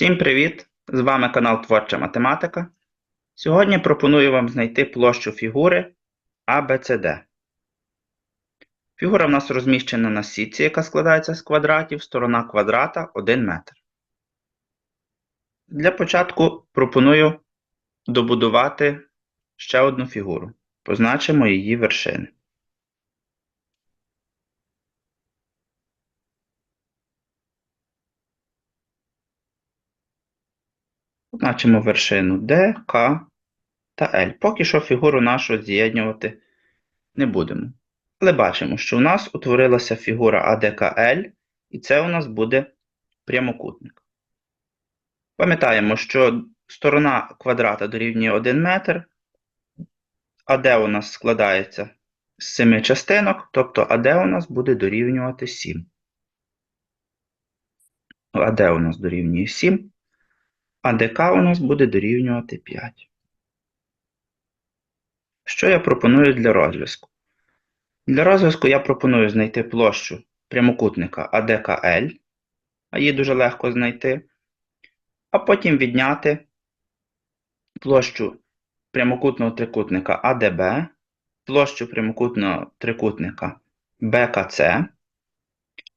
Всім привіт! З вами канал Творча Математика. Сьогодні пропоную вам знайти площу фігури ABCD. Фігура в нас розміщена на сітці, яка складається з квадратів, сторона квадрата 1 метр. Для початку пропоную добудувати ще одну фігуру. Позначимо її вершини. Позначимо вершину D, К та L. Поки що фігуру нашу з'єднювати не будемо. Але бачимо, що у нас утворилася фігура ADKL, і це у нас буде прямокутник. Пам'ятаємо, що сторона квадрата дорівнює 1 метр, АД у нас складається з 7 частинок, тобто АД у нас буде дорівнювати 7. АД у нас дорівнює 7 а ДК у нас буде дорівнювати 5. Що я пропоную для розв'язку? Для розв'язку я пропоную знайти площу прямокутника АДКЛ, а її дуже легко знайти, а потім відняти площу прямокутного трикутника АДБ, площу прямокутного трикутника БКЦ,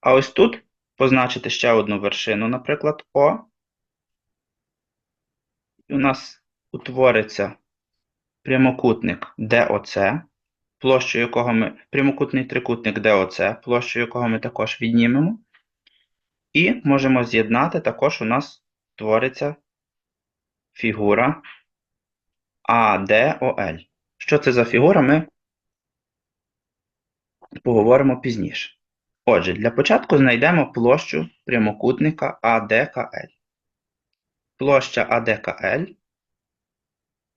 а ось тут позначити ще одну вершину, наприклад, О. У нас утвориться прямокутник ДОЦ, площу якого ми, прямокутний трикутник ДОЦ, площу якого ми також віднімемо. І можемо з'єднати, також у нас твориться фігура АДОЛ. Що це за фігура, ми поговоримо пізніше. Отже, для початку знайдемо площу прямокутника АДКЛ площа АДКЛ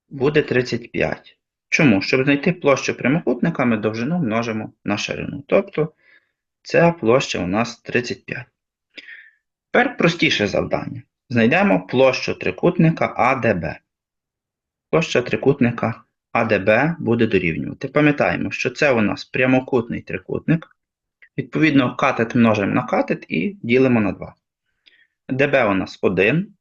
буде 35. Чому? Щоб знайти площу прямокутника, ми довжину множимо на ширину. Тобто ця площа у нас 35. Тепер простіше завдання. Знайдемо площу трикутника АДБ. Площа трикутника АДБ буде дорівнювати. Пам'ятаємо, що це у нас прямокутний трикутник. Відповідно, катет множимо на катет і ділимо на 2. ДБ у нас 1.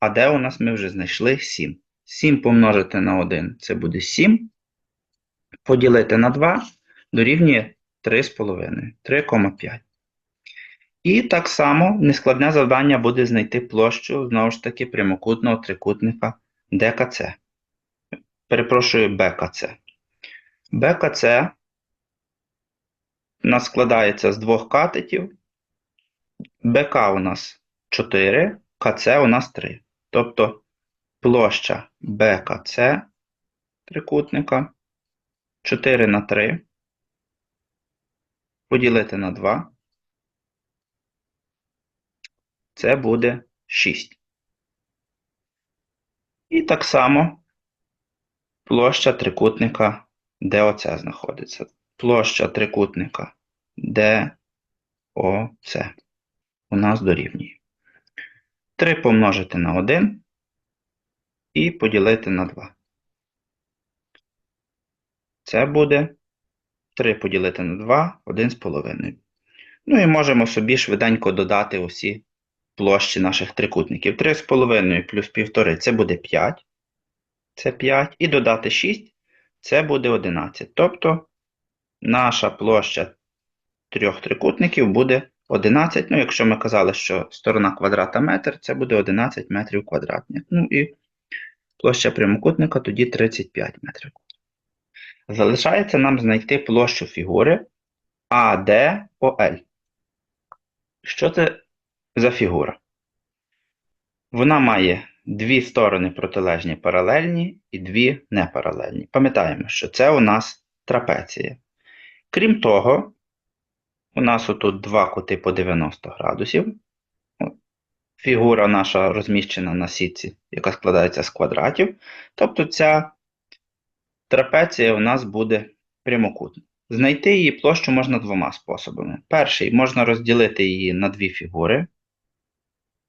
А де у нас ми вже знайшли 7. 7 помножити на 1 це буде 7. Поділити на 2 дорівнює 3,5, 3,5. І так само нескладне завдання буде знайти площу, знову ж таки, прямокутного трикутника ДКЦ. Перепрошую, БКЦ. БКЦ у нас складається з двох катетів. БК у нас 4, КЦ у нас 3. Тобто площа БКЦ трикутника 4 на 3 поділити на 2. Це буде 6. І так само площа трикутника ДОЦ знаходиться. Площа трикутника ДОЦ у нас дорівнює. 3 помножити на 1 і поділити на 2. Це буде 3 поділити на 2, 1,5. Ну і можемо собі швиденько додати усі площі наших трикутників. 3,5 плюс 1,5 це буде 5. Це 5. І додати 6 це буде 11. Тобто наша площа трьох трикутників буде 11, ну, якщо ми казали, що сторона квадрата метр, це буде 11 метрів квадратних. Ну і площа прямокутника тоді 35 метрів. Залишається нам знайти площу фігури ADOL. Що це за фігура? Вона має дві сторони протилежні паралельні і дві непаралельні. Пам'ятаємо, що це у нас трапеція. Крім того, у нас отут два кути по 90 градусів. Фігура наша розміщена на сітці, яка складається з квадратів. Тобто ця трапеція у нас буде прямокутна. Знайти її площу можна двома способами. Перший можна розділити її на дві фігури.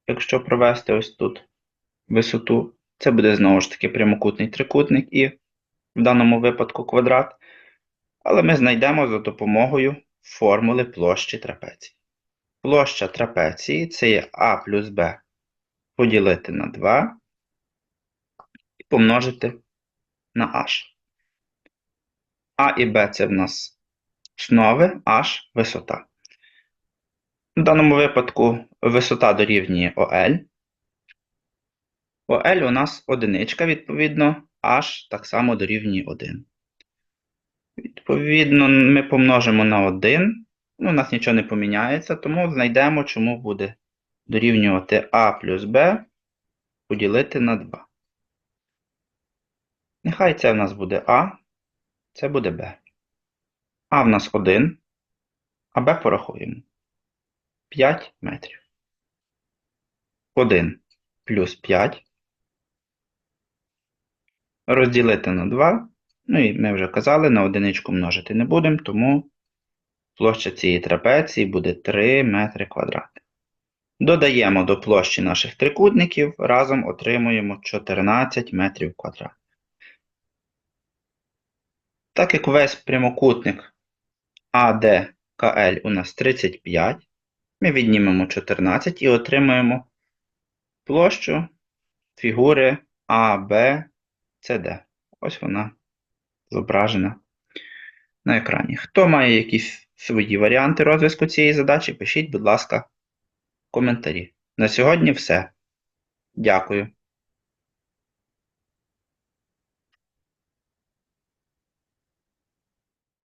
Якщо провести ось тут висоту, це буде знову ж таки прямокутний трикутник і в даному випадку квадрат. Але ми знайдемо за допомогою формули площі трапеції. Площа трапеції це є А плюс Б поділити на 2 і помножити на h. А і Б це в нас основи, H висота. В даному випадку висота дорівнює ОЛ. ОЛ у нас одиничка, відповідно, H так само дорівнює 1. Відповідно, ми помножимо на 1. Ну, у нас нічого не поміняється, тому знайдемо, чому буде дорівнювати А плюс Б поділити на 2. Нехай це в нас буде А, це буде Б. А в нас 1, а Б порахуємо. 5 метрів. 1 плюс 5. Розділити на 2. Ну і ми вже казали, на одиничку множити не будемо, тому площа цієї трапеції буде 3 метри квадратних. Додаємо до площі наших трикутників, разом отримуємо 14 метрів квадратних. Так як весь прямокутник ADKL у нас 35, ми віднімемо 14 і отримаємо площу фігури ABCD. Ось вона зображена на екрані. Хто має якісь свої варіанти розв'язку цієї задачі, пишіть, будь ласка, коментарі. На сьогодні все. Дякую.